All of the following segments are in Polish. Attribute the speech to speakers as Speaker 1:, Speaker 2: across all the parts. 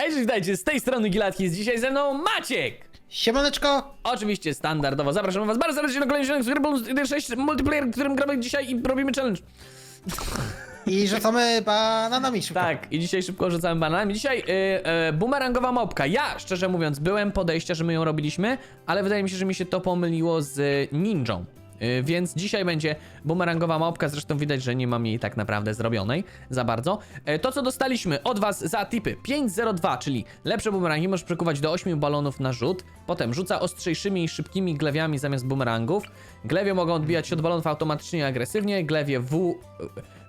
Speaker 1: Hej, witajcie, z tej strony Gilatki, jest dzisiaj ze mną Maciek!
Speaker 2: Siemaneczko!
Speaker 1: Oczywiście standardowo, zapraszam was bardzo serdecznie na kolejny odcinek z Scribble 6 multiplayer, w którym gramy dzisiaj i robimy challenge.
Speaker 2: I rzucamy bananami szybko.
Speaker 1: Tak, i dzisiaj szybko rzucamy bananami. Dzisiaj y, y, bumerangowa mopka. Ja, szczerze mówiąc, byłem podejścia, że my ją robiliśmy, ale wydaje mi się, że mi się to pomyliło z ninją. Y, Więc dzisiaj będzie bumerangowa małpka, zresztą widać, że nie mam jej tak naprawdę zrobionej za bardzo. E, To, co dostaliśmy od was za tipy 502, czyli lepsze bumerangi, możesz przekuwać do 8 balonów na rzut. Potem rzuca ostrzejszymi i szybkimi glewiami zamiast bumerangów. Glewie mogą odbijać się od balonów automatycznie i agresywnie. Glewie W...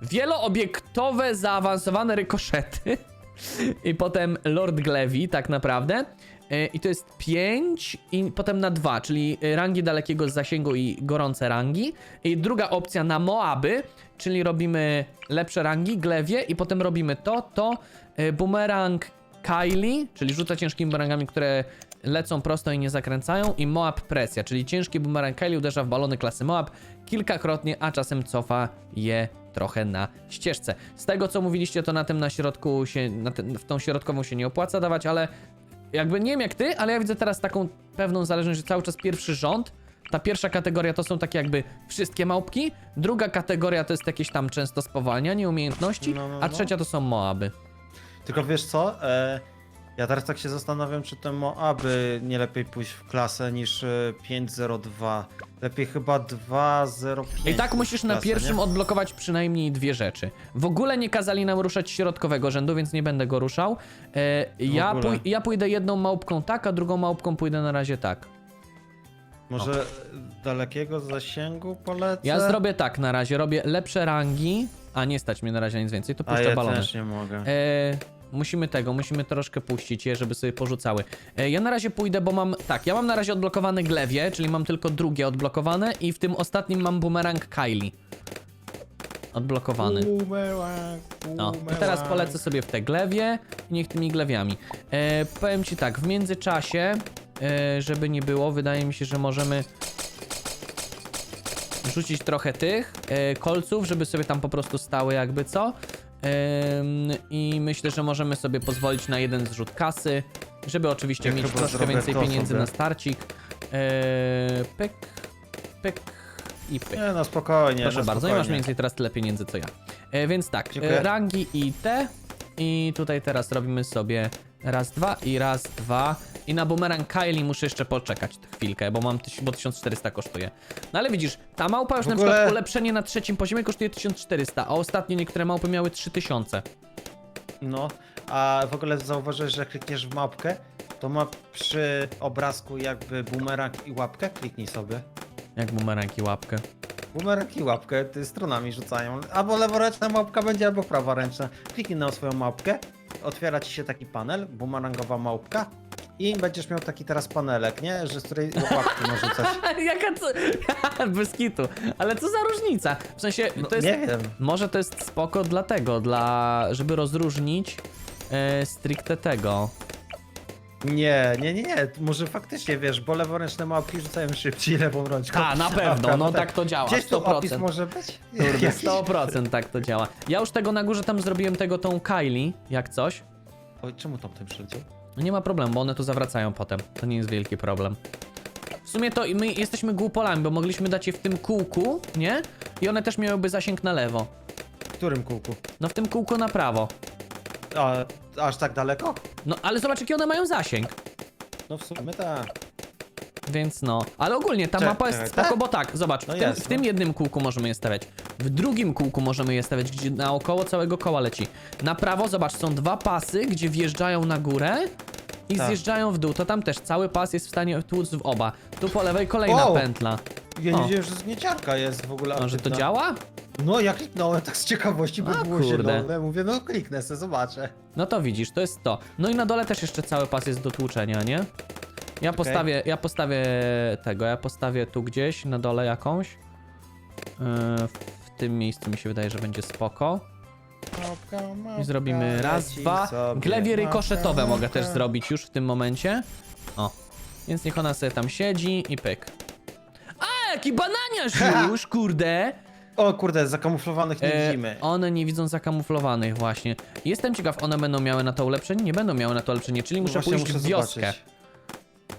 Speaker 1: Wieloobiektowe, zaawansowane rykoszety. I potem Lord Glevi, tak naprawdę. E, I to jest 5 i potem na 2, czyli rangi dalekiego zasięgu i gorące rangi. I druga opcja na Moaby, czyli robimy lepsze rangi, Glewie i potem robimy to, to. e, Boomerang Kylie, czyli rzuca ciężkimi bumerangami, które lecą prosto i nie zakręcają. I Moab Presja, czyli ciężki boomerang Kylie uderza w balony klasy Moab kilkakrotnie, a czasem cofa je trochę na ścieżce. Z tego co mówiliście, to na tym na środku się, na ten, w tą środkową się nie opłaca dawać, ale jakby nie wiem jak ty, ale ja widzę teraz taką pewną zależność, że cały czas pierwszy rząd. Ta pierwsza kategoria to są takie jakby wszystkie małpki, druga kategoria to jest jakieś tam często spowalnianie umiejętności,
Speaker 2: No, no,
Speaker 1: a
Speaker 2: no.
Speaker 1: trzecia to są Moaby.
Speaker 2: Tylko wiesz co? E, ja teraz tak się zastanawiam, czy to Moaby nie lepiej pójść w klasę niż e, 502. Lepiej chyba 205.
Speaker 1: I tak musisz
Speaker 2: w
Speaker 1: na
Speaker 2: klasę,
Speaker 1: pierwszym
Speaker 2: nie?
Speaker 1: odblokować przynajmniej dwie rzeczy. W ogóle nie kazali nam ruszać środkowego rzędu, więc nie będę go ruszał. E, ja,
Speaker 2: ogóle.
Speaker 1: pój ja pójdę jedną małpką tak, a drugą małpką pójdę na razie tak.
Speaker 2: Może dalekiego zasięgu polecę?
Speaker 1: Ja zrobię tak na razie, robię lepsze rangi, a nie stać mnie na razie na nic więcej, to
Speaker 2: A
Speaker 1: puszczę
Speaker 2: ja
Speaker 1: balony.
Speaker 2: też nie mogę.
Speaker 1: E, musimy tego, musimy troszkę puścić je, żeby sobie porzucały. E, ja na razie pójdę, bo mam, tak, ja mam na razie odblokowane glewie, czyli mam tylko drugie odblokowane i w tym ostatnim mam boomerang Kylie. Odblokowany.
Speaker 2: Bumerang,
Speaker 1: No, i teraz
Speaker 2: bumerang.
Speaker 1: polecę sobie w te glewie i niech tymi glewiami. E, powiem ci tak, w międzyczasie, e, żeby nie było, wydaje mi się, że możemy rzucić trochę tych e, kolców, żeby sobie tam po prostu stały jakby co. I myślę, że możemy sobie pozwolić na jeden zrzut kasy, żeby oczywiście
Speaker 2: Ja
Speaker 1: mieć troszkę więcej pieniędzy
Speaker 2: sobie.
Speaker 1: na starcik. E, pyk, pyk i pyk.
Speaker 2: Nie no, spokojnie.
Speaker 1: Proszę
Speaker 2: no,
Speaker 1: bardzo, i masz
Speaker 2: spokojnie.
Speaker 1: mniej więcej teraz tyle pieniędzy co ja. E, więc tak,
Speaker 2: Dziękuję.
Speaker 1: e, rangi i te. I tutaj teraz robimy sobie raz, dwa i raz, dwa. I na boomerang Kylie muszę jeszcze poczekać chwilkę, bo mam bo 1400 kosztuje. No ale widzisz, ta małpa już
Speaker 2: W
Speaker 1: na
Speaker 2: ogóle-
Speaker 1: przykład ulepszenie na trzecim poziomie kosztuje 1400, a ostatnio niektóre małpy miały 3000.
Speaker 2: No, a w ogóle zauważyłeś, że klikniesz w mapkę, to ma przy obrazku jakby bumerang i łapkę. Kliknij sobie.
Speaker 1: Jak boomerang i łapkę.
Speaker 2: Bumerang i łapkę ty stronami rzucają. Albo leworęczna małpka będzie, albo praworęczna. Kliknij na swoją małpkę, otwiera ci się taki panel, bumerangowa małpka. I będziesz miał taki teraz panelek, nie? Że z której łapki możesz rzucać.
Speaker 1: Jaka co? Bez kitu. Ale co za różnica? W sensie,
Speaker 2: No,
Speaker 1: to jest...
Speaker 2: Nie wiem.
Speaker 1: Może to jest spoko dlatego, dla, żeby rozróżnić e, stricte tego.
Speaker 2: Nie, nie, nie, nie. Może faktycznie wiesz, bo leworęczne małpki rzucają szybciej lewą rączką.
Speaker 1: A, na pewno, no tak to działa,
Speaker 2: Gdzieś tu
Speaker 1: 100%.
Speaker 2: opis może być?
Speaker 1: Kurde,
Speaker 2: Jakiś?
Speaker 1: 100% tak to działa. Ja już tego na górze tam zrobiłem tego tą Kylie, jak coś.
Speaker 2: Oj, czemu tam ten przyleciał?
Speaker 1: No nie ma problemu, bo one tu zawracają potem. To nie jest wielki problem. W sumie to i my jesteśmy głupolami, bo mogliśmy dać je w tym kółku, nie? I one też miałyby zasięg na lewo.
Speaker 2: W którym kółku?
Speaker 1: No w tym kółku na prawo.
Speaker 2: A, aż tak daleko?
Speaker 1: No ale zobacz jaki one mają zasięg.
Speaker 2: No w sumie tak.
Speaker 1: Więc no, ale ogólnie ta
Speaker 2: Czekaj,
Speaker 1: mapa jest
Speaker 2: czekaj,
Speaker 1: spoko,
Speaker 2: tak?
Speaker 1: bo tak, zobacz,
Speaker 2: No
Speaker 1: w, tym,
Speaker 2: jest,
Speaker 1: w tym
Speaker 2: no.
Speaker 1: jednym kółku możemy je stawiać, w drugim kółku możemy je stawiać, gdzie naokoło całego koła leci. Na prawo, zobacz, są dwa pasy, gdzie wjeżdżają na górę i
Speaker 2: Tak.
Speaker 1: zjeżdżają w dół, to tam też cały pas jest w stanie tłuc w oba. Tu po lewej kolejna
Speaker 2: Wow.
Speaker 1: pętla.
Speaker 2: Ja
Speaker 1: O.
Speaker 2: nie wiedziałem, że zgnieciarka jest w ogóle
Speaker 1: Może to
Speaker 2: aktywna.
Speaker 1: działa?
Speaker 2: No ja kliknąłem tak z ciekawości, bo
Speaker 1: A,
Speaker 2: było
Speaker 1: kurde.
Speaker 2: zielone. Mówię, no kliknę se, zobaczę.
Speaker 1: No to widzisz, to jest to. No i na dole też jeszcze cały pas jest do tłuczenia, nie? Ja postawię, ja postawię tego, ja postawię tu gdzieś na dole jakąś. Yy, w tym miejscu mi się wydaje, że będzie spoko.
Speaker 2: Małpka, małpka,
Speaker 1: I zrobimy raz,
Speaker 2: leci
Speaker 1: dwa.
Speaker 2: sobie.
Speaker 1: Glewie
Speaker 2: Małpka,
Speaker 1: rykoszetowe mogę
Speaker 2: małpka.
Speaker 1: też zrobić już w tym momencie. O. Więc niech ona sobie tam siedzi i pyk. Jaki bananiarz już, kurde!
Speaker 2: O kurde, zakamuflowanych nie
Speaker 1: E,
Speaker 2: widzimy.
Speaker 1: one nie widzą zakamuflowanych właśnie. Jestem ciekaw, one będą miały na to ulepszenie? Nie będą miały na to ulepszenie, czyli muszę
Speaker 2: Właśnie
Speaker 1: pójść w wioskę.
Speaker 2: zobaczyć.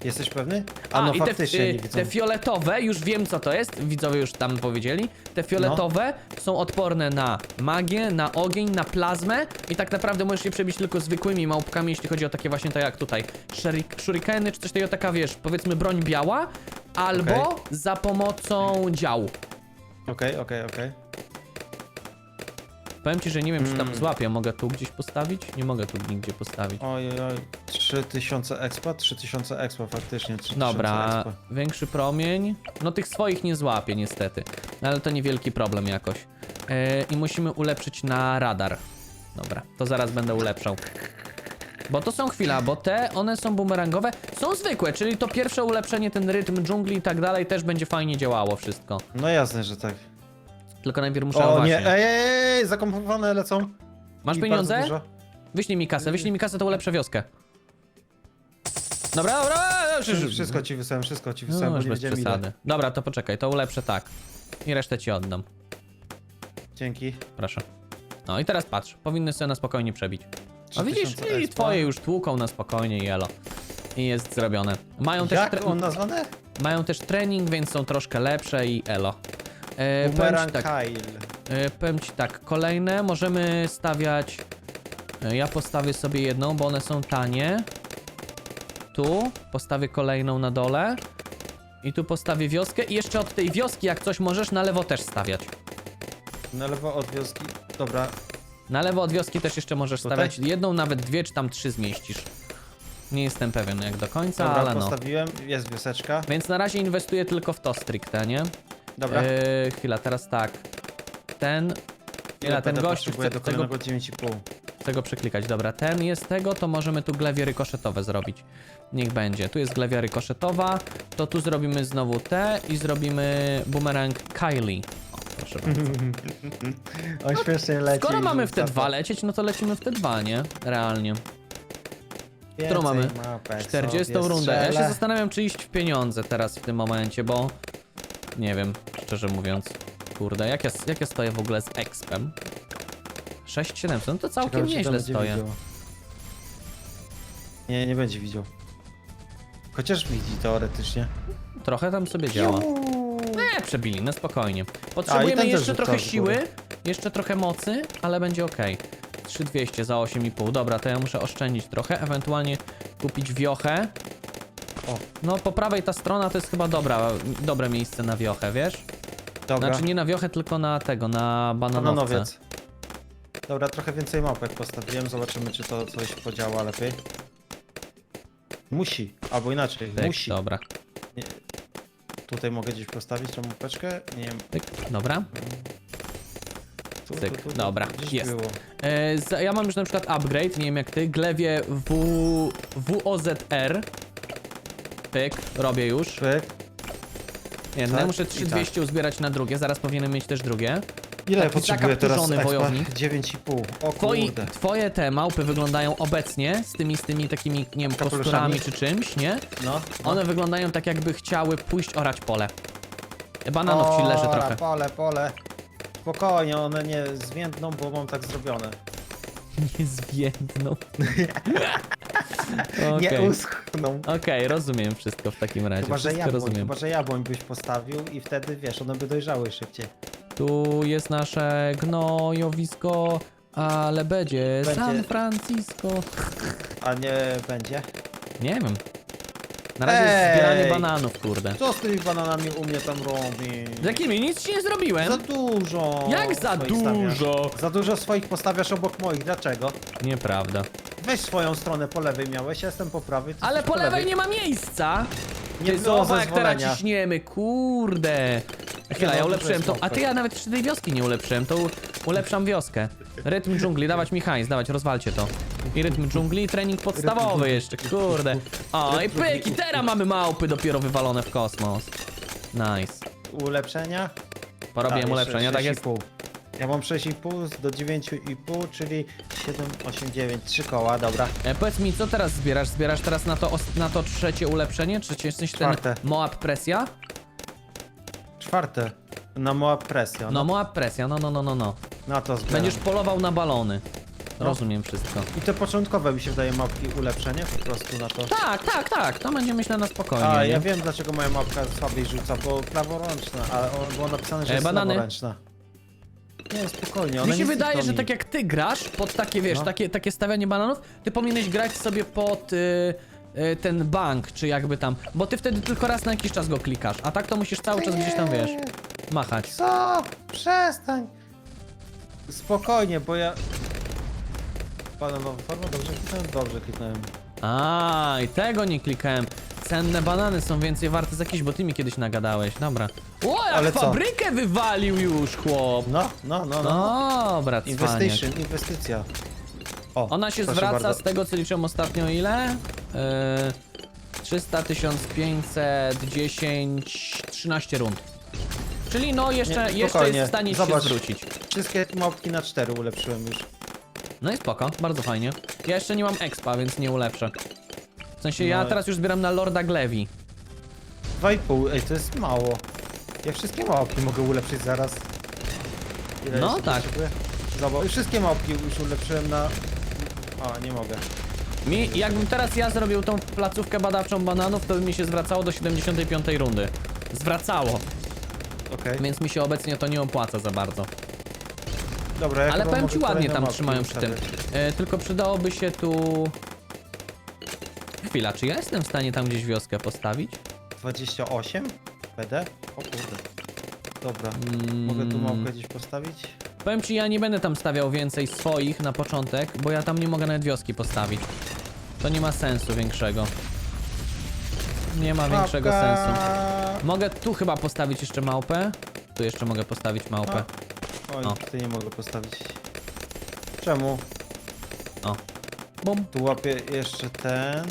Speaker 2: Jesteś pewny? A, no
Speaker 1: i
Speaker 2: faktycznie
Speaker 1: te,
Speaker 2: nie widzą.
Speaker 1: te fioletowe, już wiem co to jest, widzowie już tam powiedzieli. Te fioletowe
Speaker 2: No.
Speaker 1: są odporne na magię, na ogień, na plazmę i tak naprawdę możesz się przebić tylko zwykłymi małpkami, jeśli chodzi o takie właśnie tak jak tutaj shurik- shurikeny czy coś takiego, taka wiesz, powiedzmy broń biała, albo
Speaker 2: Okej.
Speaker 1: za pomocą działu.
Speaker 2: Okej, okej, okej.
Speaker 1: Powiem ci, że nie wiem czy tam
Speaker 2: Mm.
Speaker 1: złapię, mogę tu gdzieś postawić? Nie mogę tu nigdzie postawić.
Speaker 2: Oj, oj, oj. 3000 expa? 3000 expa faktycznie. 3000
Speaker 1: Dobra,
Speaker 2: expa.
Speaker 1: większy promień. No tych swoich nie złapie niestety. No, ale to niewielki problem jakoś. E, I musimy ulepszyć na radar. Dobra, to zaraz będę ulepszał. Bo to są chwila, bo te, one są bumerangowe, są zwykłe, czyli to pierwsze ulepszenie, ten rytm dżungli i tak dalej też będzie fajnie działało wszystko.
Speaker 2: No jasne, że tak.
Speaker 1: Tylko najpierw muszę,
Speaker 2: O
Speaker 1: właśnie.
Speaker 2: nie, ej, ej, ej, zakomponowane lecą.
Speaker 1: Masz
Speaker 2: I
Speaker 1: pieniądze?
Speaker 2: bardzo dużo.
Speaker 1: Wyślij mi kasę, wyślij mi kasę, to ulepszę wioskę. Dobra, dobra, dobra,
Speaker 2: Wszystko ci wysłałem, wszystko ci
Speaker 1: No,
Speaker 2: wysłałem, bo
Speaker 1: już
Speaker 2: nie
Speaker 1: bez
Speaker 2: wiedziałem ile.
Speaker 1: przesady. Dobra, to poczekaj, to ulepszę tak. I resztę ci oddam.
Speaker 2: Dzięki.
Speaker 1: Proszę. No i teraz patrz, powinny sobie na spokojnie przebić. A widzisz,
Speaker 2: 3000
Speaker 1: i twoje już tłuką na spokojnie i elo. I jest zrobione. Mają też,
Speaker 2: Jak
Speaker 1: tre-
Speaker 2: on nazwane?
Speaker 1: mają też trening, więc są troszkę lepsze i elo. E, powiem, ci
Speaker 2: Boomerang
Speaker 1: tak,
Speaker 2: Kyle.
Speaker 1: e, powiem ci tak, kolejne możemy stawiać... E, ja postawię sobie jedną, bo one są tanie. Tu postawię kolejną na dole. I tu postawię wioskę i jeszcze od tej wioski, jak coś możesz, na lewo też stawiać.
Speaker 2: Na lewo od wioski. Dobra,
Speaker 1: Na lewo od wioski też jeszcze możesz
Speaker 2: Tutaj?
Speaker 1: stawiać jedną, nawet dwie, czy tam trzy zmieścisz. Nie jestem pewien jak do końca,
Speaker 2: dobra,
Speaker 1: ale no.
Speaker 2: postawiłem. Jest wioseczka.
Speaker 1: Więc na razie inwestuję tylko w to stricte, nie?
Speaker 2: Dobra.
Speaker 1: Eee, chwila, teraz tak. Ten. Chwila, ten
Speaker 2: potrzebuję
Speaker 1: chce
Speaker 2: do
Speaker 1: tego,
Speaker 2: kolejnego 9,5.
Speaker 1: chce go przeklikać. Dobra, ten jest tego, to możemy tu glewie rykoszetowe zrobić. Niech będzie. Tu jest glewia rykoszetowa, to tu zrobimy znowu te i zrobimy bumerang Kylie. O, proszę bardzo.
Speaker 2: On śmiesznie leci.
Speaker 1: Skoro mamy w te dwa lecieć, no to lecimy w te dwa, nie? Realnie. Którą mamy?
Speaker 2: mapek
Speaker 1: 40
Speaker 2: sobie
Speaker 1: rundę. Ja się zastanawiam, czy iść w pieniądze teraz w tym momencie, bo nie wiem, szczerze mówiąc. Kurde, jak ja, jak ja stoję w ogóle z expem? 6700, no to całkiem
Speaker 2: Ciekawe, czy
Speaker 1: nieźle
Speaker 2: będzie
Speaker 1: stoję.
Speaker 2: widział. Nie, nie będzie widział. Chociaż widzi teoretycznie.
Speaker 1: Trochę tam sobie działa. Nie, przebili, no spokojnie. Potrzebujemy jeszcze trochę siły, jeszcze trochę mocy, ale będzie ok. 3200 za 8,5. Dobra, to ja muszę oszczędzić trochę, ewentualnie kupić wiochę.
Speaker 2: O.
Speaker 1: No, po prawej ta strona to jest chyba dobra, dobre miejsce na wiochę, wiesz?
Speaker 2: Dobra,
Speaker 1: Znaczy nie na wiochę, tylko na tego, na bananowce.
Speaker 2: bananowiec. Dobra, trochę więcej mapek postawiłem. Zobaczymy, czy to coś podziała lepiej. Musi, albo inaczej,
Speaker 1: Tyk,
Speaker 2: musi.
Speaker 1: dobra.
Speaker 2: Tutaj mogę gdzieś postawić tą mapeczkę? Nie wiem.
Speaker 1: Tyk, dobra.
Speaker 2: Tu,
Speaker 1: Cyk, dobra,
Speaker 2: gdzieś
Speaker 1: jest.
Speaker 2: Było.
Speaker 1: E, za- ja mam już na przykład upgrade, nie wiem jak ty, glewie w... WOZR. Pyk, robię już.
Speaker 2: Pyk.
Speaker 1: Nie, no
Speaker 2: Tak
Speaker 1: ja muszę
Speaker 2: i
Speaker 1: 3200 uzbierać na drugie, zaraz powinienem mieć też drugie.
Speaker 2: Ile
Speaker 1: Taki
Speaker 2: potrzebuję teraz? expa?
Speaker 1: wojownik.
Speaker 2: 9,5. O
Speaker 1: Twoi,
Speaker 2: kurde.
Speaker 1: twoje te małpy wyglądają obecnie z tymi, z tymi takimi, nie wiem,
Speaker 2: Kapeluszami?
Speaker 1: posturami czy czymś, nie?
Speaker 2: No. no.
Speaker 1: One wyglądają tak jakby chciały pójść orać pole. Bananów ci leży
Speaker 2: Ora,
Speaker 1: trochę.
Speaker 2: Pole, pole. Spokojnie, one nie zwiędną, bo mam tak zrobione.
Speaker 1: Nie zwiędną.
Speaker 2: Nie
Speaker 1: Okej.
Speaker 2: uschną.
Speaker 1: Okej, rozumiem wszystko w takim razie.
Speaker 2: Chyba że,
Speaker 1: wszystko
Speaker 2: jabłoń,
Speaker 1: rozumiem.
Speaker 2: chyba, że jabłoń byś postawił i wtedy, wiesz, one by dojrzały szybciej.
Speaker 1: Tu jest nasze gnojowisko, ale będzie,
Speaker 2: Będzie.
Speaker 1: San Francisco.
Speaker 2: A nie będzie?
Speaker 1: Nie wiem. Na razie jest
Speaker 2: Ej!
Speaker 1: zbieranie bananów, kurde.
Speaker 2: Co z tymi bananami u mnie tam robi?
Speaker 1: Z jakimi? Nic ci nie zrobiłem.
Speaker 2: Za dużo.
Speaker 1: Jak za
Speaker 2: swoich stawiasz.
Speaker 1: dużo?
Speaker 2: Za dużo swoich postawiasz obok moich, dlaczego?
Speaker 1: Nieprawda.
Speaker 2: Weź swoją stronę po lewej miałeś, ja jestem po prawej. ty
Speaker 1: Ale
Speaker 2: jesteś
Speaker 1: po lewej nie ma miejsca.
Speaker 2: Nie
Speaker 1: Ty
Speaker 2: było
Speaker 1: zobacz, jak teraz
Speaker 2: zezwolenia.
Speaker 1: ciśniemy, kurde.
Speaker 2: No,
Speaker 1: ja ulepszyłem
Speaker 2: jest
Speaker 1: to. A ty ja nawet jeszcze tej wioski nie ulepszyłem, to u- ulepszam wioskę. Rytm dżungli, dawać mi hajs, dawać, rozwalcie to. I rytm dżungli, trening podstawowy jeszcze, kurde. O, i pyk, i teraz mamy małpy dopiero wywalone w kosmos. Nice.
Speaker 2: Ulepszenia?
Speaker 1: Porobiłem
Speaker 2: jeszcze
Speaker 1: ulepszenia, tak jest.
Speaker 2: 6,5. Ja mam 6,5 do 9,5, czyli 7, 8, 9, 3 koła, dobra.
Speaker 1: E, powiedz mi, co teraz zbierasz? Zbierasz teraz na to, os- na to trzecie ulepszenie? Czy czy jesteś ten
Speaker 2: Czwarte.
Speaker 1: Moab presja?
Speaker 2: Czwarte. Na moja presja.
Speaker 1: No,
Speaker 2: No,
Speaker 1: mała presja, no, no, no, no, no.
Speaker 2: na to zbieram.
Speaker 1: Będziesz polował na balony.
Speaker 2: No.
Speaker 1: Rozumiem wszystko.
Speaker 2: I te początkowe mi się wydaje mapki ulepszenie po prostu na to.
Speaker 1: Tak, tak, tak, to będzie myślę na spokojnie.
Speaker 2: A,
Speaker 1: nie?
Speaker 2: ja wiem dlaczego moja mapka słabiej rzuca, bo praworęczna, a o- było napisane, że
Speaker 1: E,
Speaker 2: jest
Speaker 1: banany?
Speaker 2: leworęczna. Nie, spokojnie, one
Speaker 1: Mi się
Speaker 2: nie
Speaker 1: wydaje,
Speaker 2: znikną
Speaker 1: że
Speaker 2: mi.
Speaker 1: tak jak ty grasz pod takie, wiesz,
Speaker 2: No.
Speaker 1: takie, takie stawianie bananów, ty powinieneś grać sobie pod y, y, ten bank, czy jakby tam, bo ty wtedy tylko raz na jakiś czas go klikasz, a tak to musisz cały czas gdzieś tam, wiesz, machać.
Speaker 2: Co? Przestań! Spokojnie, bo ja... Bananowa forma, dobrze kliknąłem? Dobrze kliknąłem.
Speaker 1: A, i tego nie klikałem. Cenne banany są więcej warte za jakieś, bo ty mi kiedyś nagadałeś, dobra. O, jak
Speaker 2: Ale co?
Speaker 1: fabrykę wywalił już, chłop.
Speaker 2: No, no, no, no.
Speaker 1: Dobra, cwaniak.
Speaker 2: Invitation, inwestycja. O,
Speaker 1: Ona się
Speaker 2: proszę
Speaker 1: zwraca
Speaker 2: bardzo.
Speaker 1: z tego, co liczyłem ostatnio ile? Yy, 300, 1500, 10, 13 rund. Czyli no jeszcze,
Speaker 2: Nie,
Speaker 1: jeszcze
Speaker 2: spokojnie.
Speaker 1: jest w stanie się
Speaker 2: Zobacz.
Speaker 1: zwrócić.
Speaker 2: Wszystkie mapki na 4 ulepszyłem już.
Speaker 1: No i spoko, bardzo fajnie. Ja jeszcze nie mam expa, więc nie ulepszę. W sensie ja
Speaker 2: No.
Speaker 1: teraz już zbieram na Lorda Glevi.
Speaker 2: 2,5, ej, to jest mało. Ja wszystkie małpki mogę ulepszyć zaraz. Ile
Speaker 1: No
Speaker 2: jeszcze
Speaker 1: tak.
Speaker 2: potrzebuję? Zobacz, wszystkie małpki już ulepszyłem na... A, nie mogę.
Speaker 1: Mi, jakbym teraz ja zrobił tą placówkę badawczą bananów, to by mi się zwracało do 75 rundy. Zwracało,
Speaker 2: Okej.
Speaker 1: więc mi się obecnie to nie opłaca za bardzo.
Speaker 2: Dobra, ja
Speaker 1: Ale
Speaker 2: chyba
Speaker 1: powiem
Speaker 2: mogę
Speaker 1: ci ładnie
Speaker 2: kolejne
Speaker 1: tam
Speaker 2: mapki
Speaker 1: trzymają przy tym.
Speaker 2: ustawiać.
Speaker 1: E, tylko przydałoby się tu... Chwila, czy ja jestem w stanie tam gdzieś wioskę postawić?
Speaker 2: 28? PD? O kurde. Dobra,
Speaker 1: Mm,
Speaker 2: mogę tu małpkę gdzieś postawić?
Speaker 1: Powiem ci, ja nie będę tam stawiał więcej swoich na początek, bo ja tam nie mogę nawet wioski postawić. To nie ma sensu większego. Nie ma większego
Speaker 2: Mapka!
Speaker 1: sensu. Mogę tu chyba postawić jeszcze małpę. Tu jeszcze mogę postawić małpę.
Speaker 2: Oj,
Speaker 1: O.
Speaker 2: tutaj nie mogę postawić. Czemu?
Speaker 1: O. Bum.
Speaker 2: Tu łapię jeszcze ten.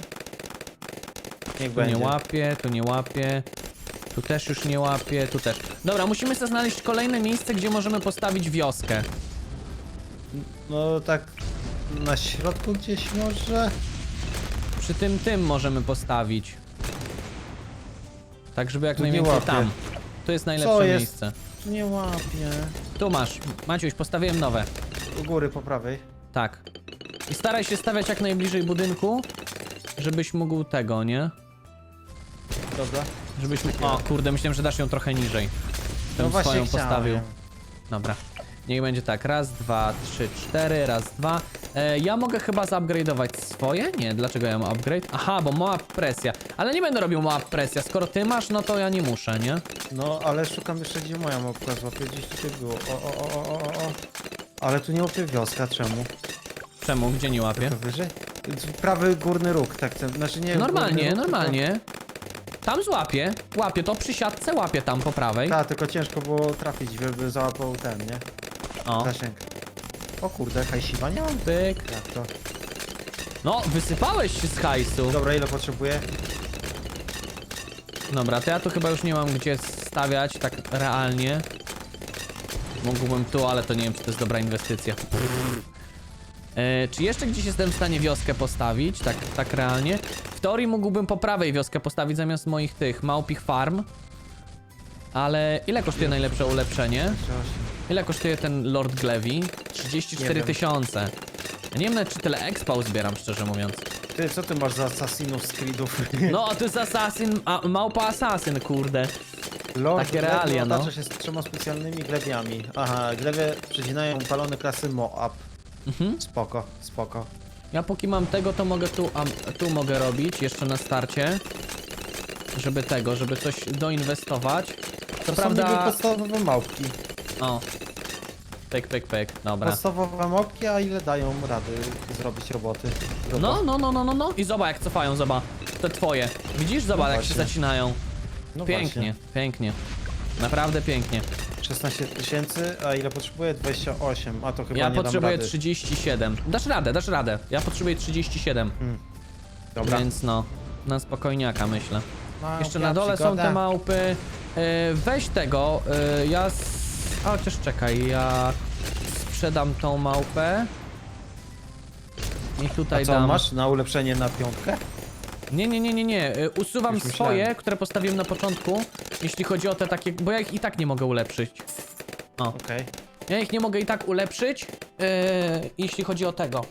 Speaker 2: Niech
Speaker 1: Tu
Speaker 2: będzie.
Speaker 1: nie łapie, tu nie łapie. Tu też już nie łapie, tu też. Dobra, musimy sobie znaleźć kolejne miejsce, gdzie możemy postawić wioskę.
Speaker 2: No tak na środku gdzieś może?
Speaker 1: Przy tym tym możemy postawić. Tak, żeby jak
Speaker 2: Tu nie
Speaker 1: najwięcej
Speaker 2: łapie.
Speaker 1: tam. Tu jest najlepsze
Speaker 2: jest?
Speaker 1: miejsce.
Speaker 2: Tu nie łapię.
Speaker 1: Tu masz. Maciuś, postawiłem nowe.
Speaker 2: U góry po prawej.
Speaker 1: Tak. I staraj się stawiać jak najbliżej budynku, żebyś mógł tego, nie?
Speaker 2: Dobra.
Speaker 1: Żebyś mógł... O, kurde, myślałem, że dasz ją trochę niżej. Ten
Speaker 2: No właśnie
Speaker 1: swoją
Speaker 2: chciałem.
Speaker 1: postawił. Dobra. Niech będzie tak, raz, dwa, trzy, cztery, raz, dwa. E, ja mogę chyba zupgrade'ować swoje? Nie, dlaczego ja mam upgrade? Aha, bo mała presja. Ale nie będę robił mała presja. Skoro ty masz, no to ja nie muszę, nie?
Speaker 2: No, ale szukam jeszcze gdzie moja mapka złapie. Gdzieś tutaj było. O, o, o, o, o, o. Ale tu nie łapie wioska, czemu?
Speaker 1: Czemu? Gdzie nie łapie?
Speaker 2: To wyżej? Prawy górny róg, tak ten, znaczy nie
Speaker 1: Normalnie,
Speaker 2: róg,
Speaker 1: normalnie. Tam złapie. Łapie to przy siatce, łapie tam po prawej.
Speaker 2: Tylko... Tak, tylko ciężko było trafić, żeby załapał ten, nie?
Speaker 1: O,
Speaker 2: Zasięg. O kurde, hajsiwa nie mam?
Speaker 1: pyk.
Speaker 2: Jak to?
Speaker 1: No, wysypałeś się z hajsu.
Speaker 2: Dobra, ile potrzebuję?
Speaker 1: Dobra, to ja tu chyba już nie mam gdzie stawiać tak realnie. Mógłbym tu, ale to nie wiem, czy to jest dobra inwestycja. E, czy jeszcze gdzieś jestem w stanie wioskę postawić, tak, tak realnie? W teorii mógłbym po prawej wioskę postawić zamiast moich tych małpich farm. Ale ile kosztuje najlepsze ulepszenie? Ile kosztuje ten Lord Glevi?
Speaker 2: Nie
Speaker 1: 34
Speaker 2: wiem.
Speaker 1: tysiące. Ja nie wiem czy tyle expa uzbieram, szczerze mówiąc.
Speaker 2: Ty, co ty masz za Assassinów z Creedów?
Speaker 1: No, a to jest assassin, a, małpa assassin, kurde.
Speaker 2: Lord
Speaker 1: Takie
Speaker 2: Glebie
Speaker 1: realia, no.
Speaker 2: otacza się z trzema specjalnymi glebiami. Aha, glebie przecinają balony klasy Moab.
Speaker 1: Mhm.
Speaker 2: Spoko, spoko.
Speaker 1: Ja póki mam tego, to mogę tu, a, tu mogę robić, jeszcze na starcie. Żeby tego, żeby coś doinwestować. Co
Speaker 2: To
Speaker 1: prawda...
Speaker 2: są niby podstawowe małpki.
Speaker 1: O. Pyk, pyk, pyk, dobra.
Speaker 2: Podstawowe małpki, a ile dają rady zrobić roboty?
Speaker 1: No, no, no, no, no, no. I zobacz jak cofają, zobacz. Te twoje. Widzisz? Zobacz jak się
Speaker 2: właśnie.
Speaker 1: zacinają.
Speaker 2: no
Speaker 1: Pięknie,
Speaker 2: Właśnie.
Speaker 1: pięknie. Naprawdę pięknie.
Speaker 2: 16 tysięcy, a ile potrzebuję? 28, a to chyba
Speaker 1: Ja
Speaker 2: nie
Speaker 1: potrzebuję
Speaker 2: dam rady.
Speaker 1: 37. Dasz radę, dasz radę. Ja potrzebuję 37.
Speaker 2: Dobra.
Speaker 1: Więc no, na spokojniaka myślę.
Speaker 2: Małpia
Speaker 1: Jeszcze na dole są
Speaker 2: przygoda.
Speaker 1: te małpy. E, weź tego, e, ja... S... A, chociaż czekaj, ja sprzedam tą małpę. I tutaj
Speaker 2: A co
Speaker 1: dam...
Speaker 2: masz na ulepszenie na piątkę?
Speaker 1: Nie, nie, nie, nie, nie. y, Usuwam
Speaker 2: Już
Speaker 1: swoje,
Speaker 2: myślałem.
Speaker 1: które postawiłem na początku, jeśli chodzi o te takie, bo ja ich i tak nie mogę ulepszyć. O,
Speaker 2: Okej.
Speaker 1: ja ich nie mogę i tak ulepszyć, yy, jeśli chodzi o tego.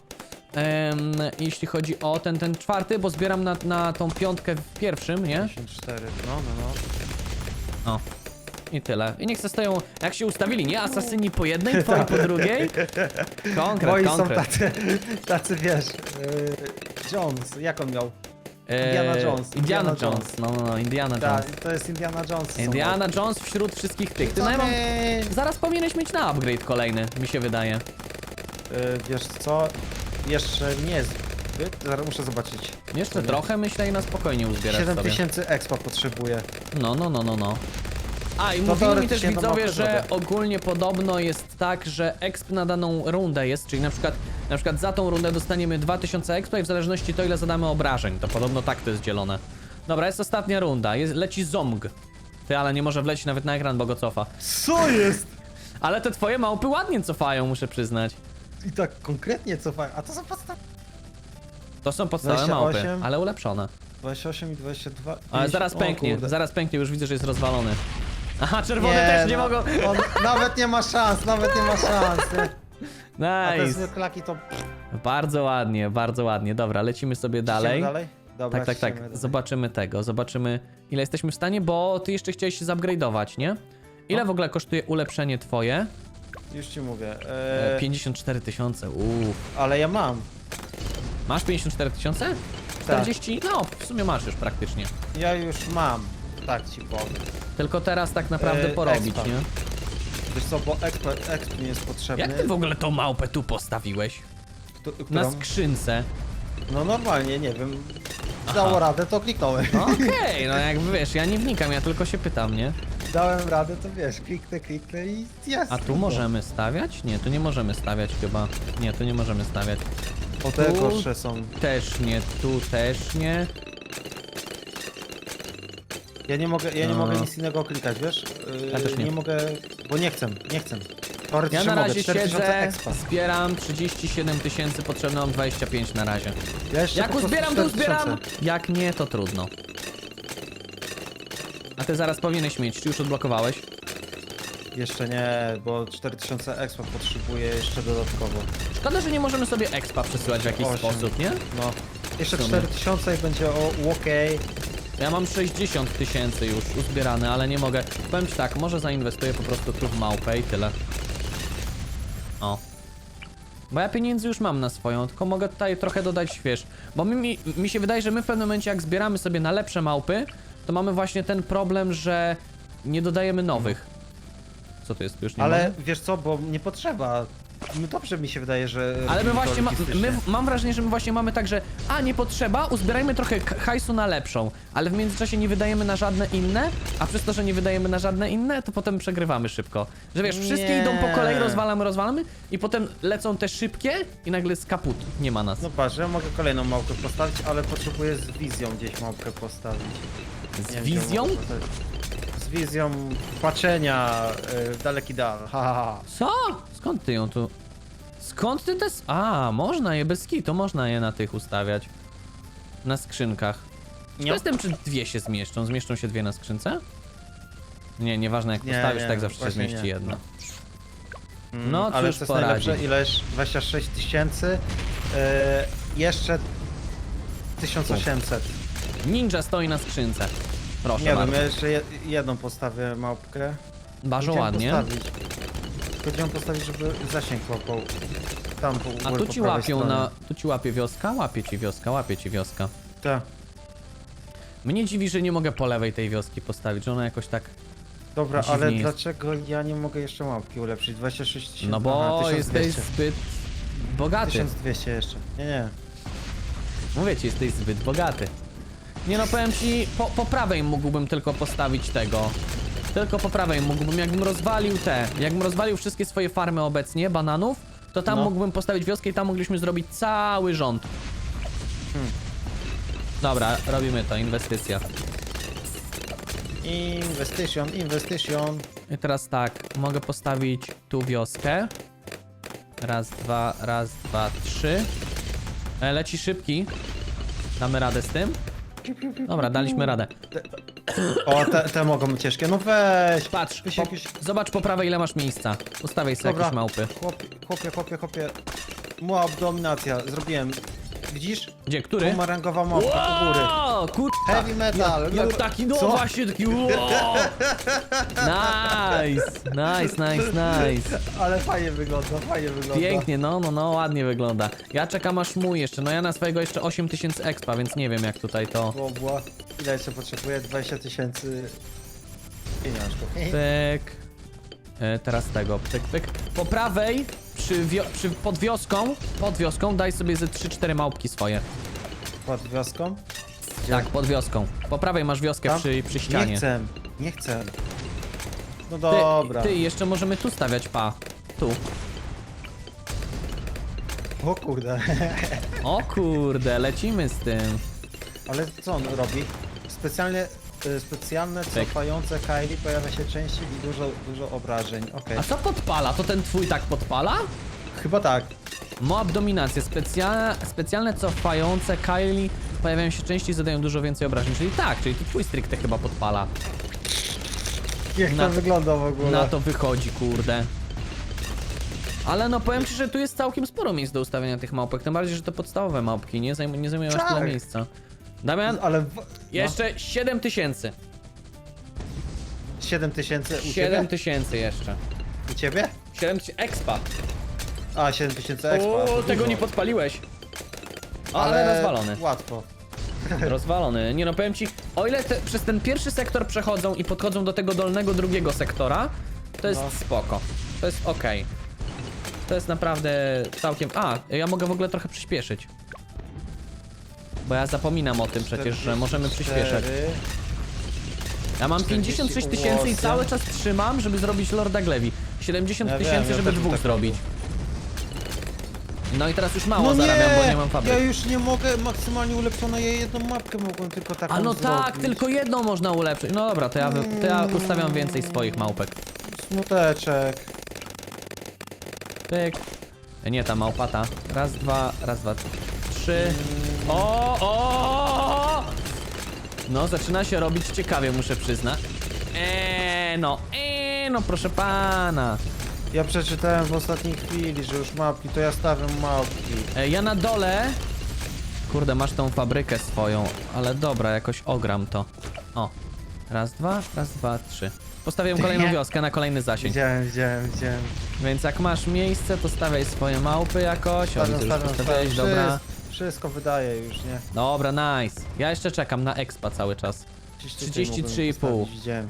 Speaker 1: Jeśli chodzi o ten, ten czwarty, bo zbieram na, na tą piątkę w pierwszym, nie?
Speaker 2: 54, no, no, no.
Speaker 1: O. I tyle. I niech se stoją, jak się ustawili, nie? Asasyni po jednej, twoi po drugiej. Konkret,
Speaker 2: Moi są
Speaker 1: konkret.
Speaker 2: tacy, tacy wiesz, yy, Jones, jak on miał?
Speaker 1: Eee,
Speaker 2: Indiana Jones,
Speaker 1: Indiana
Speaker 2: Indiana
Speaker 1: Jones, no, no, no, Indiana Jones.
Speaker 2: Tak, to jest Indiana Jones. są
Speaker 1: Indiana Jones wśród wszystkich tych. Ty no, ja mam... Zaraz powinieneś mieć na upgrade kolejny, mi się wydaje.
Speaker 2: Yy, wiesz co, jeszcze nie jest zbyt, zaraz muszę zobaczyć.
Speaker 1: Jeszcze trochę myślę i na spokojnie uzbierasz sobie.
Speaker 2: 7000 expa potrzebuję.
Speaker 1: No, no, no, no, no. A i
Speaker 2: To
Speaker 1: mówili mi też
Speaker 2: teoretycznie to
Speaker 1: widzowie, że ogólnie podobno jest tak, że exp na daną rundę jest, czyli na przykład, na przykład za tą rundę dostaniemy 2000 expa i w zależności to ile zadamy obrażeń, to podobno tak to jest dzielone. Dobra, jest ostatnia runda, jest, leci Zomg. Ty, ale nie może wlecieć nawet na ekran, bo go cofa.
Speaker 2: Co jest?
Speaker 1: Ale te twoje małpy ładnie cofają, muszę przyznać.
Speaker 2: I tak konkretnie cofają, a to są podstawy.
Speaker 1: To są podstawowe małpy,
Speaker 2: 28.
Speaker 1: ale ulepszone.
Speaker 2: 28 i 22.
Speaker 1: Ale
Speaker 2: 50
Speaker 1: zaraz
Speaker 2: o
Speaker 1: pęknie,
Speaker 2: kurde.
Speaker 1: zaraz pęknie, już widzę, że jest rozwalony. Aha, czerwone też nie
Speaker 2: no,
Speaker 1: mogą.
Speaker 2: On nawet nie ma szans, nawet nie ma szans. A te
Speaker 1: Nice.
Speaker 2: zwykłaki to.
Speaker 1: Bardzo ładnie, bardzo ładnie. Dobra, lecimy sobie dalej.
Speaker 2: Dalej? Dobra,
Speaker 1: Tak, tak, tak.
Speaker 2: dalej.
Speaker 1: Zobaczymy tego, zobaczymy ile jesteśmy w stanie, bo ty jeszcze chciałeś się zupgrade'ować, nie? Ile
Speaker 2: No.
Speaker 1: w ogóle kosztuje ulepszenie twoje?
Speaker 2: Już ci mówię.
Speaker 1: E,
Speaker 2: E,
Speaker 1: 54 tysiące, uuu.
Speaker 2: ale ja mam.
Speaker 1: Masz 54 tysiące? 40? No, w sumie masz już praktycznie.
Speaker 2: Ja już mam. Tak ci powiem.
Speaker 1: Tylko teraz tak naprawdę
Speaker 2: E,
Speaker 1: porobić,
Speaker 2: expa.
Speaker 1: nie?
Speaker 2: Wiesz co, bo exp, exp nie jest potrzebny.
Speaker 1: Jak ty w ogóle tą małpę tu postawiłeś?
Speaker 2: Któ-
Speaker 1: Na skrzynce.
Speaker 2: No normalnie, nie wiem. Dało radę, to kliknąłem.
Speaker 1: No Okej, no jakby wiesz, ja nie wnikam, ja tylko się pytam, nie?
Speaker 2: Dałem radę, to wiesz, kliknę, kliknę i jest.
Speaker 1: A tu możemy stawiać? Nie, tu nie możemy stawiać chyba. Nie, tu nie możemy stawiać.
Speaker 2: O te
Speaker 1: tu-
Speaker 2: gorsze są.
Speaker 1: Też nie, tu też nie.
Speaker 2: Ja nie mogę, ja nie
Speaker 1: No.
Speaker 2: mogę nic innego klikać, wiesz? Yy,
Speaker 1: Ja też nie.
Speaker 2: mogę, bo nie chcę, nie chcę.
Speaker 1: Ja
Speaker 2: Teoretycznie
Speaker 1: na
Speaker 2: mogę,
Speaker 1: razie
Speaker 2: 4000
Speaker 1: siedzę,
Speaker 2: expa.
Speaker 1: zbieram 37 tysięcy, potrzebne mam 25 na razie.
Speaker 2: Ja jeszcze po
Speaker 1: Jak
Speaker 2: prostu
Speaker 1: uzbieram, to
Speaker 2: 4000.
Speaker 1: uzbieram. Jak nie, to trudno. A ty zaraz powinieneś mieć, czy już odblokowałeś?
Speaker 2: Jeszcze nie, bo 4000 expa potrzebuję jeszcze dodatkowo.
Speaker 1: Szkoda, że nie możemy sobie expa przesyłać w jakiś
Speaker 2: Osiem.
Speaker 1: sposób, nie?
Speaker 2: No. Jeszcze
Speaker 1: W sumie.
Speaker 2: 4000 i będzie o okej.
Speaker 1: Ja mam 60 tysięcy już uzbierane, ale nie mogę. Powiem ci tak, może zainwestuję po prostu tu w małpę i tyle. O. Bo ja pieniędzy już mam na swoją, tylko mogę tutaj trochę dodać, wiesz. Bo mi, mi, się wydaje, że my w pewnym momencie jak zbieramy sobie na lepsze małpy, to mamy właśnie ten problem, że nie dodajemy nowych. Co to jest? Już nie
Speaker 2: Ale
Speaker 1: mamy?
Speaker 2: wiesz co, bo nie potrzeba. No dobrze mi się wydaje, że.
Speaker 1: Ale my
Speaker 2: robimy
Speaker 1: właśnie, ma, my, mam wrażenie, że my właśnie mamy tak, że a nie potrzeba, uzbierajmy trochę k- hajsu na lepszą, ale w międzyczasie nie wydajemy na żadne inne, a przez to, że nie wydajemy na żadne inne, to potem przegrywamy szybko. Że wiesz, wszystkie
Speaker 2: Nie.
Speaker 1: idą po kolei, rozwalamy, rozwalamy i potem lecą te szybkie i nagle jest kaput, nie ma nas.
Speaker 2: No patrz, ja mogę kolejną małpkę postawić, ale potrzebuję z wizją gdzieś małpkę postawić.
Speaker 1: Z
Speaker 2: Nie wiem, gdzie
Speaker 1: wizją?
Speaker 2: mogę postawić. Wizją patrzenia y, w daleki dal. Ha, ha, ha.
Speaker 1: Co? Skąd ty ją tu... Skąd ty te... s- A, można je bez to można je na tych ustawiać. Na skrzynkach.
Speaker 2: Nie.
Speaker 1: Jestem, czy dwie się zmieszczą? Zmieszczą się dwie na skrzynce? Nie, nieważne jak
Speaker 2: Nie,
Speaker 1: postawisz,
Speaker 2: nie,
Speaker 1: tak zawsze się
Speaker 2: właśnie
Speaker 1: zmieści
Speaker 2: nie.
Speaker 1: jedna.
Speaker 2: Mm,
Speaker 1: No,
Speaker 2: ale
Speaker 1: cóż
Speaker 2: to jest najlepsze,
Speaker 1: poradzić.
Speaker 2: ileś? 26 tysięcy. Y, jeszcze 1800.
Speaker 1: Ninja stoi na skrzynce. Proszę
Speaker 2: Nie wiem,
Speaker 1: bardzo.
Speaker 2: ja jeszcze je, jedną postawię małpkę.
Speaker 1: Bardzo ładnie.
Speaker 2: Postawić. Postawić, żeby zasięg łapał. Tam po
Speaker 1: A tu ci łapią na... Tu ci łapie wioska? Łapie ci wioska, łapie ci wioska.
Speaker 2: Tak.
Speaker 1: Mnie dziwi, że nie mogę po lewej tej wioski postawić, że ona jakoś tak...
Speaker 2: Dobra,
Speaker 1: Dziwnie
Speaker 2: ale
Speaker 1: jest.
Speaker 2: dlaczego ja nie mogę jeszcze małpki ulepszyć? 26 tysięcy.
Speaker 1: No bo
Speaker 2: Aha,
Speaker 1: jesteś
Speaker 2: 1200.
Speaker 1: zbyt bogaty.
Speaker 2: 1200 jeszcze. Nie, nie.
Speaker 1: Mówię ci, jesteś zbyt bogaty. Nie no, powiem ci, po, po prawej mógłbym tylko postawić tego. Tylko po prawej mógłbym, jakbym rozwalił te, jakbym rozwalił wszystkie swoje farmy obecnie, bananów, to tam
Speaker 2: No.
Speaker 1: mógłbym postawić wioskę i tam mogliśmy zrobić cały rząd.
Speaker 2: Hmm.
Speaker 1: Dobra, robimy to, inwestycja.
Speaker 2: Investation, investation.
Speaker 1: I teraz tak, mogę postawić tu wioskę. Raz, dwa, raz, dwa, trzy. E, leci szybki. Damy radę z tym. Dobra, daliśmy radę.
Speaker 2: O, te, te mogą być ciężkie. No weź.
Speaker 1: Patrz,
Speaker 2: Weź
Speaker 1: po,
Speaker 2: jakieś...
Speaker 1: zobacz po prawej ile masz miejsca. Ustawiaj sobie
Speaker 2: Dobra.
Speaker 1: jakieś małpy.
Speaker 2: Chłopie, chłopie, chłopie, chłopie. Moab dominacja. Zrobiłem. Widzisz?
Speaker 1: Gdzie, który?
Speaker 2: Pomarangowa małpka do góry. Heavy metal.
Speaker 1: Ja, ja taki, no
Speaker 2: Co?
Speaker 1: właśnie, taki wow. Nice, nice, nice, nice.
Speaker 2: Ale fajnie wygląda, fajnie wygląda.
Speaker 1: Pięknie, no, no, no, ładnie wygląda. Ja czekam aż mój jeszcze, no ja na swojego jeszcze 8000 expa, więc nie wiem jak tutaj to...
Speaker 2: Bobła. Ile jeszcze potrzebuję? 20 tysięcy pieniążków.
Speaker 1: Pyk. E, teraz tego, pyk, pyk. Po prawej, przy, wio przy pod wioską, pod wioską daj sobie ze 3-4 małpki swoje.
Speaker 2: Pod wioską? Gdzie?
Speaker 1: Tak, pod wioską. Po prawej masz wioskę
Speaker 2: Tam?
Speaker 1: przy, przy ścianie.
Speaker 2: Nie chcę, nie chcę. No
Speaker 1: Ty,
Speaker 2: dobra.
Speaker 1: ty, jeszcze możemy tu stawiać, pa. Tu.
Speaker 2: O kurde.
Speaker 1: O kurde, lecimy z tym.
Speaker 2: Ale co on robi? Specjalnie, y, specjalne cofające Kylie pojawia się częściej i dużo, dużo obrażeń. Okej.
Speaker 1: A co podpala? To ten twój tak podpala?
Speaker 2: Chyba tak.
Speaker 1: Moab dominacja. Specjalne, specjalne cofające Kylie pojawiają się częściej i zadają dużo więcej obrażeń. Czyli tak, czyli to twój stricte chyba podpala.
Speaker 2: Jak
Speaker 1: Na-
Speaker 2: to wygląda w ogóle?
Speaker 1: Na to wychodzi, kurde. Ale no powiem ci, że tu jest całkiem sporo miejsc do ustawienia tych małpek. Tym bardziej, że to podstawowe małpki, nie, Zajm nie zajmują aż tyle
Speaker 2: Tak.
Speaker 1: miejsca. Damian,
Speaker 2: Ale w...
Speaker 1: jeszcze 7 tysięcy.
Speaker 2: no, 7 tysięcy u
Speaker 1: 7
Speaker 2: ciebie?
Speaker 1: tysięcy jeszcze.
Speaker 2: U ciebie?
Speaker 1: 7 tysięcy expa.
Speaker 2: A, 7 tysięcy expa.
Speaker 1: O,
Speaker 2: to
Speaker 1: tego
Speaker 2: dużo.
Speaker 1: nie podpaliłeś. Ale, rozwalony.
Speaker 2: Łatwo.
Speaker 1: Rozwalony. Nie no, powiem ci, o ile te, przez ten pierwszy sektor przechodzą i podchodzą do tego dolnego drugiego sektora, to jest
Speaker 2: No.
Speaker 1: spoko. To jest okej. To jest naprawdę całkiem... A, ja mogę w ogóle trochę przyspieszyć. Bo ja zapominam o tym przecież, że możemy przyspieszać.
Speaker 2: 44.
Speaker 1: Ja mam 56 tysięcy i
Speaker 2: 48.
Speaker 1: cały czas trzymam, żeby zrobić Lorda Glewi. 70
Speaker 2: Ja wiem,
Speaker 1: tysięcy,
Speaker 2: ja
Speaker 1: żeby
Speaker 2: też
Speaker 1: dwóch
Speaker 2: tak
Speaker 1: zrobić. No i teraz już mało
Speaker 2: No
Speaker 1: zarabiam, bo nie mam fabryki.
Speaker 2: Ja już nie mogę maksymalnie ulepszoną, ja jedną mapkę mogłem tylko taką
Speaker 1: A no tak,
Speaker 2: zrobić.
Speaker 1: tylko jedną można ulepszyć. No dobra, to ja, wy- to ja ustawiam więcej swoich małpek.
Speaker 2: Smuteczek.
Speaker 1: Pyk. Nie, ta małpata. Raz, dwa, raz, dwa, trzy. O, o! No, zaczyna się robić ciekawie, muszę przyznać. Eee, no, eee, no proszę pana.
Speaker 2: Ja przeczytałem w ostatniej chwili, że już mapki, to ja stawiam mapki.
Speaker 1: E, ja na dole... Kurde, masz tą fabrykę swoją, ale dobra, jakoś ogram to. O. Raz, dwa, raz, dwa, trzy. Postawiłem kolejną wioskę na kolejny zasięg.
Speaker 2: Widziałem, widziałem, widziałem.
Speaker 1: Więc jak masz miejsce, to stawiaj swoje małpy jakoś. O, widzę, już postawiłeś, dobra.
Speaker 2: Wszystko, wydaje już, nie?
Speaker 1: Dobra, nice. Ja jeszcze czekam na expa cały czas.
Speaker 2: Gdzieś tutaj
Speaker 1: 33,5.
Speaker 2: mogłem postawić, Widziałem.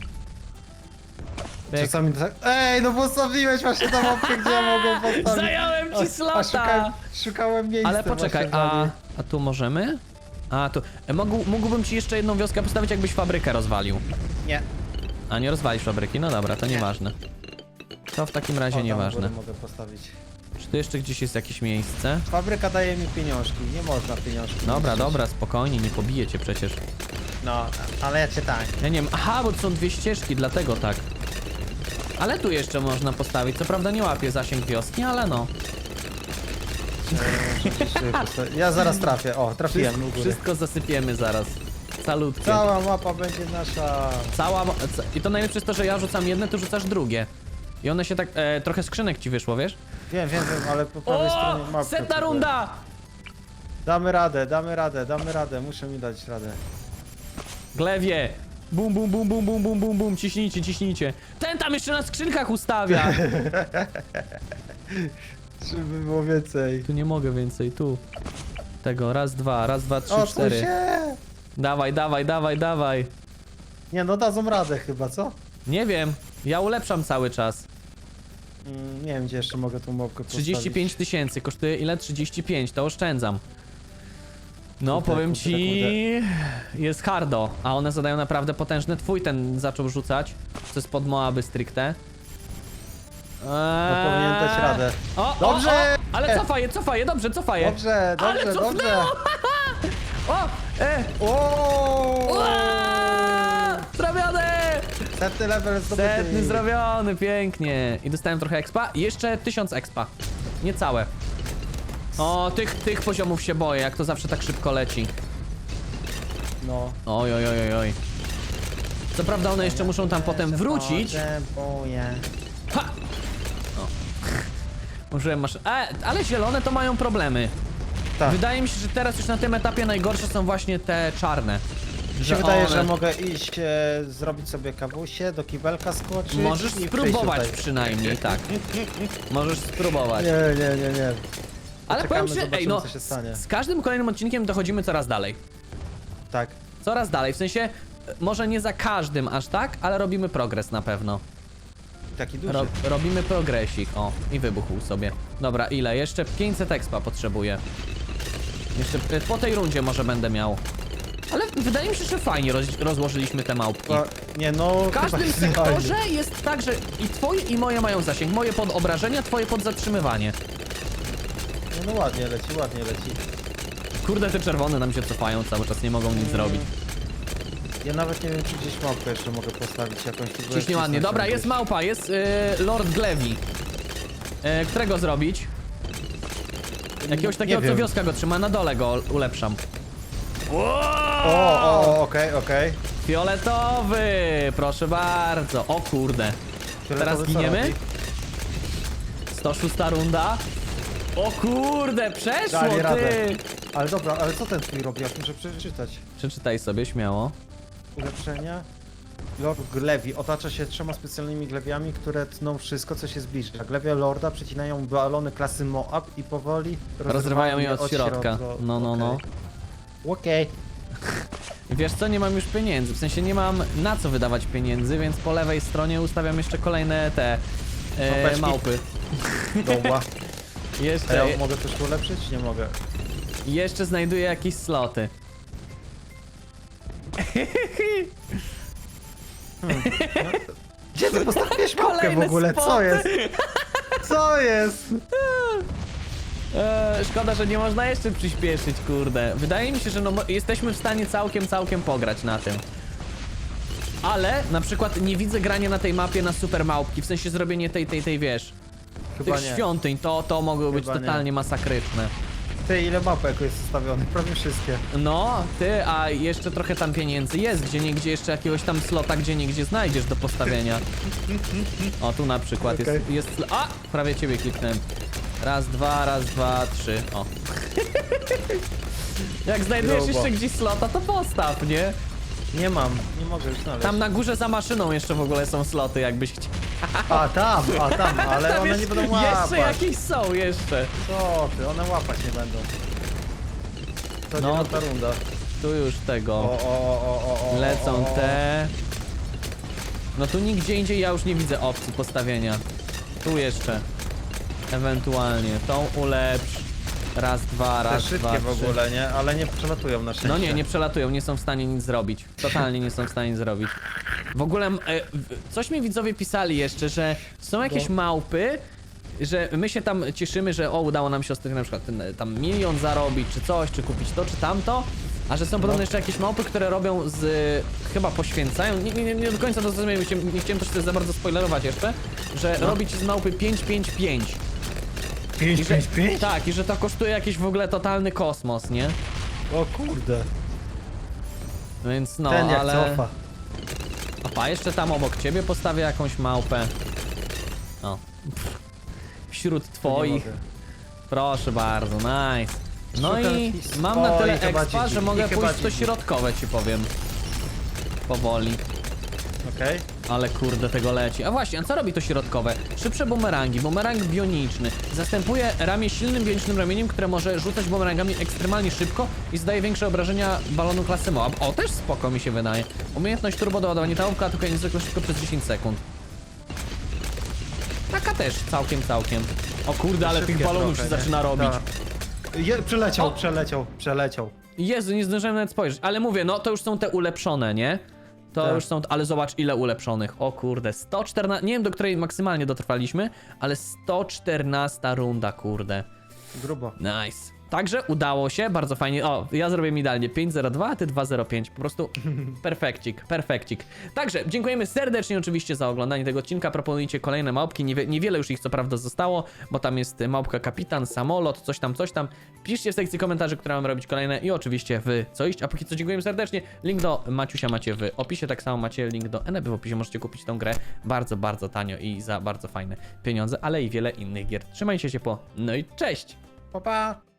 Speaker 1: Pyk.
Speaker 2: Czasami tak... Ej, no postawiłeś właśnie tą mapkę, gdzie ja mogłem postawić.
Speaker 1: Zająłem
Speaker 2: A-
Speaker 1: ci
Speaker 2: A
Speaker 1: slota!
Speaker 2: szukałem, szukałem miejsca
Speaker 1: Ale poczekaj,
Speaker 2: właśnie
Speaker 1: a, a tu możemy? A tu. E, Mógł, mógłbym ci jeszcze jedną wioskę postawić, jakbyś fabrykę rozwalił.
Speaker 2: Nie.
Speaker 1: A nie rozwalisz fabryki? No dobra, to nieważne. To w takim
Speaker 2: O,
Speaker 1: razie
Speaker 2: tam
Speaker 1: nieważne.
Speaker 2: górę mogę postawić.
Speaker 1: Czy tu jeszcze gdzieś jest jakieś miejsce?
Speaker 2: Fabryka daje mi pieniążki, nie można pieniążki.
Speaker 1: Dobra, dobra, spokojnie, nie pobiję cię przecież.
Speaker 2: No, ale ja cię tak.
Speaker 1: Ja nie wiem, aha, bo to są dwie ścieżki, dlatego tak. Ale tu jeszcze można postawić, co prawda nie łapie zasięg wioski, ale no.
Speaker 2: Ja zaraz trafię, o, trafiłem u
Speaker 1: Wszystko,
Speaker 2: góry.
Speaker 1: wszystko zasypiemy zaraz. Salutkie.
Speaker 2: Cała mapa będzie nasza.
Speaker 1: Cała. ca- I to najlepsze jest to, że ja rzucam jedne, ty rzucasz drugie. I one się tak. E, trochę skrzynek ci wyszło, wiesz?
Speaker 2: Wiem, wiem, wiem, ale po prawej stronie
Speaker 1: O!
Speaker 2: mapy.
Speaker 1: Setna runda!
Speaker 2: Damy radę, damy radę, damy radę, muszę mi dać radę.
Speaker 1: Glewie! Bum, bum, bum, bum, bum, bum, bum, bum, ciśnijcie, ciśnijcie. Ten tam jeszcze na skrzynkach ustawia!
Speaker 2: Żeby było więcej.
Speaker 1: Tu nie mogę więcej, tu. Tego, raz, dwa, raz, dwa, trzy,
Speaker 2: O, tu
Speaker 1: cztery.
Speaker 2: się!
Speaker 1: Dawaj, dawaj, dawaj, dawaj.
Speaker 2: Nie no, dadzą radę chyba, co?
Speaker 1: Nie wiem, ja ulepszam cały czas.
Speaker 2: Mm, nie wiem, gdzie jeszcze mogę tą postawić.
Speaker 1: 35 tysięcy, kosztuje ile? 35, to oszczędzam. No,
Speaker 2: Kurde,
Speaker 1: powiem
Speaker 2: kurde,
Speaker 1: ci, jest hardo, a one zadają naprawdę potężne. Twój ten zaczął rzucać, to jest pod Moaby stricte.
Speaker 2: No powinien dać radę.
Speaker 1: O,
Speaker 2: Dobrze!
Speaker 1: O, o, ale cofa je, cofa je, dobrze, cofa je.
Speaker 2: Dobrze,
Speaker 1: Ale
Speaker 2: dobrze, dobrze.
Speaker 1: cofnęło! O, e,
Speaker 2: O! Setny level zdobyty.
Speaker 1: Setny zrobiony, pięknie. I dostałem trochę expa. I jeszcze 1000 expa. Niecałe. O, tych, tych poziomów się boję, jak to zawsze tak szybko leci.
Speaker 2: No.
Speaker 1: Oj, oj, oj, oj, oj. Co prawda one jeszcze muszą tam potem wrócić.
Speaker 2: Potrzebuję.
Speaker 1: Ha! O. Użyłem masz... E, ale zielone to mają problemy.
Speaker 2: Tak.
Speaker 1: Wydaje mi się, że teraz już na tym etapie najgorsze są właśnie te czarne.
Speaker 2: Mi się wydaje,
Speaker 1: one-
Speaker 2: że mogę iść, e, zrobić sobie kawusie, do kibelka skoczyć
Speaker 1: Możesz
Speaker 2: i
Speaker 1: spróbować
Speaker 2: tutaj.
Speaker 1: przynajmniej, tak. Możesz spróbować.
Speaker 2: Nie, nie, nie, nie.
Speaker 1: Ale powiem ci, ej no,
Speaker 2: co się stanie.
Speaker 1: z, z każdym kolejnym odcinkiem dochodzimy coraz dalej.
Speaker 2: Tak.
Speaker 1: Coraz dalej, w sensie, e, może nie za każdym aż tak, ale robimy progres na pewno.
Speaker 2: Taki duży.
Speaker 1: Ro, robimy progresik, o, i wybuchł sobie. Dobra, ile? Jeszcze 500 expa potrzebuję. Jeszcze e, po tej rundzie może będę miał. Ale wydaje mi się, że fajnie roz, rozłożyliśmy te małpki.
Speaker 2: Chyba- Nie no,
Speaker 1: W każdym
Speaker 2: chyba
Speaker 1: sektorze jest tak, że i twoje i moje mają zasięg. Moje pod obrażenia, twoje pod zatrzymywanie.
Speaker 2: Nie, no ładnie leci, ładnie leci.
Speaker 1: Kurde, te czerwone nam się cofają cały czas, nie mogą nic zrobić.
Speaker 2: Ja nawet nie wiem, czy gdzieś małpkę jeszcze mogę postawić jakąś. tu
Speaker 1: Ciśnie ładnie. Dobra,
Speaker 2: tam
Speaker 1: jest
Speaker 2: gdzieś.
Speaker 1: małpa, jest y, Lord Glevi. Y, którego zrobić? Jakiegoś takiego, co
Speaker 2: wiem.
Speaker 1: wioska go trzyma, na dole go ulepszam.
Speaker 2: O, o, okej, okej.
Speaker 1: Fioletowy, proszę bardzo. O kurde. Teraz
Speaker 2: Fioletowy co
Speaker 1: giniemy?
Speaker 2: robi?
Speaker 1: 106 runda. O kurde, przeszło
Speaker 2: Dali
Speaker 1: ty!
Speaker 2: radę. Ale dobra, ale co ten twój robi? Aż muszę przeczytać.
Speaker 1: Przeczytaj sobie śmiało.
Speaker 2: Ulepszenia. Lord Glewi otacza się trzema specjalnymi glewiami, które tną wszystko, co się zbliża. Glewia Lorda przecinają balony klasy Moab i powoli
Speaker 1: Rozrywają je od środka. No, no, no.
Speaker 2: Okej.
Speaker 1: Wiesz co, nie mam już pieniędzy, w sensie nie mam na co wydawać pieniędzy, więc po lewej stronie ustawiam jeszcze kolejne te e,
Speaker 2: Małpeczki.
Speaker 1: małpy.
Speaker 2: Dobra. A
Speaker 1: Jeszcze,
Speaker 2: ja mogę coś ulepszyć? Nie mogę.
Speaker 1: jeszcze znajduję jakieś sloty.
Speaker 2: Gdzie ty postawiłeś małpkę w
Speaker 1: Kolejne
Speaker 2: ogóle? Co
Speaker 1: spoty.
Speaker 2: jest? Co jest?
Speaker 1: E, szkoda, że nie można jeszcze przyspieszyć, kurde. Wydaje mi się, że no, jesteśmy w stanie całkiem, całkiem pograć na tym. Ale na przykład nie widzę grania na tej mapie na super małpki, w sensie zrobienie tej, tej, tej, wiesz,
Speaker 2: Chyba
Speaker 1: tych
Speaker 2: nie.
Speaker 1: świątyń, to, to mogło być
Speaker 2: Chyba nie.
Speaker 1: totalnie masakryczne.
Speaker 2: Ty, ile małpek jest ustawionych? Prawie wszystkie.
Speaker 1: No, ty, a jeszcze trochę tam pieniędzy jest, gdzie niegdzie jeszcze jakiegoś tam slota, gdzie niegdzie znajdziesz do postawienia. O, tu na przykład
Speaker 2: Okej.
Speaker 1: jest, jest... A! Prawie ciebie kliknąłem. Raz, dwa, raz, dwa, trzy. O. Jak znajdujesz
Speaker 2: Grubo.
Speaker 1: jeszcze gdzieś slota, to postaw, nie?
Speaker 2: Nie mam, nie mogę już znaleźć.
Speaker 1: Tam na górze za maszyną jeszcze w ogóle są sloty, jakbyś chciał.
Speaker 2: A tam, a tam, ale
Speaker 1: Tam
Speaker 2: one
Speaker 1: jest-
Speaker 2: nie będą łapać.
Speaker 1: Jeszcze jakieś są, jeszcze.
Speaker 2: Co ty, one łapać nie będą. To
Speaker 1: No,
Speaker 2: no, ta runda.
Speaker 1: Tu już
Speaker 2: O,
Speaker 1: tego.
Speaker 2: o, o, o, o, o,
Speaker 1: Lecą
Speaker 2: o, o.
Speaker 1: te. No tu nigdzie indziej ja już nie widzę opcji postawienia. Tu jeszcze. Ewentualnie. Tą ulepsz. Raz, dwa,
Speaker 2: Te
Speaker 1: raz,
Speaker 2: szybkie
Speaker 1: dwa,
Speaker 2: w
Speaker 1: trzy.
Speaker 2: ogóle, nie? Ale nie przelatują na szczęście.
Speaker 1: No nie, nie przelatują, nie są w stanie nic zrobić. Totalnie nie są w stanie nic zrobić. W ogóle e, w- coś mi widzowie pisali jeszcze, że są jakieś
Speaker 2: No.
Speaker 1: małpy, że my się tam cieszymy, że o, udało nam się z tych na przykład ten, tam milion zarobić, czy coś, czy kupić to, czy tamto. A że są podobno
Speaker 2: No.
Speaker 1: jeszcze jakieś małpy, które robią z... chyba poświęcają, nie, nie, nie do końca to zrozumiałem, nie chciałem- nie chciałem też za bardzo spoilerować jeszcze, że
Speaker 2: No.
Speaker 1: robić z małpy 555.
Speaker 2: 5,
Speaker 1: I że, tak, i że to kosztuje jakiś w ogóle totalny kosmos, nie?
Speaker 2: O kurde.
Speaker 1: Więc no,
Speaker 2: Ten jak
Speaker 1: ale...
Speaker 2: cofa.
Speaker 1: A jeszcze tam obok ciebie postawię jakąś małpę. O. Wśród twoich.
Speaker 2: mogę.
Speaker 1: Proszę bardzo, nice. No
Speaker 2: Szukam
Speaker 1: i
Speaker 2: jakichś-
Speaker 1: mam na
Speaker 2: Oj,
Speaker 1: tyle
Speaker 2: chyba
Speaker 1: expa, że mogę
Speaker 2: chyba
Speaker 1: pójść w to środkowe ci powiem. Powoli.
Speaker 2: Okej.
Speaker 1: Ale kurde tego leci. A właśnie, a co robi to środkowe? Szybsze bumerangi, bumerang bioniczny. Zastępuje ramię silnym bionicznym ramieniem, które może rzucać bumerangami ekstremalnie szybko i zdaje większe obrażenia balonu klasy Moab. O, też spoko mi się wydaje. Umiejętność turbo doładowanie tałówka atakuje niezwykle szybko przez 10 sekund. Taka też, całkiem, całkiem. O kurde, ale tych balonów
Speaker 2: trochę,
Speaker 1: się
Speaker 2: nie?
Speaker 1: zaczyna robić.
Speaker 2: Tak. Je, przeleciał,
Speaker 1: O!
Speaker 2: przeleciał, przeleciał.
Speaker 1: Jezu, nie zdążyłem nawet spojrzeć, ale mówię, no to już są te ulepszone, nie? To
Speaker 2: Tak.
Speaker 1: już są, ale zobacz ile ulepszonych. O kurde, 114, nie wiem do której maksymalnie dotrwaliśmy, ale 114 runda, kurde.
Speaker 2: Grubo.
Speaker 1: Nice. Także udało się, bardzo fajnie. O, ja zrobię idealnie 502, a ty 205. Po prostu perfekcik, perfekcik. Także dziękujemy serdecznie oczywiście za oglądanie tego odcinka. Proponujcie kolejne małpki. Niewie, niewiele już ich co prawda zostało, bo tam jest małpka kapitan, samolot, coś tam, coś tam. Piszcie w sekcji komentarzy, które mam robić kolejne i oczywiście w co iść. A póki co dziękujemy serdecznie. Link do Maciusia macie w opisie, tak samo macie link do Eneby w opisie. Możecie kupić tą grę bardzo, bardzo tanio i za bardzo fajne pieniądze, ale i wiele innych gier. Trzymajcie się ciepło. No i cześć!
Speaker 2: Pa, pa!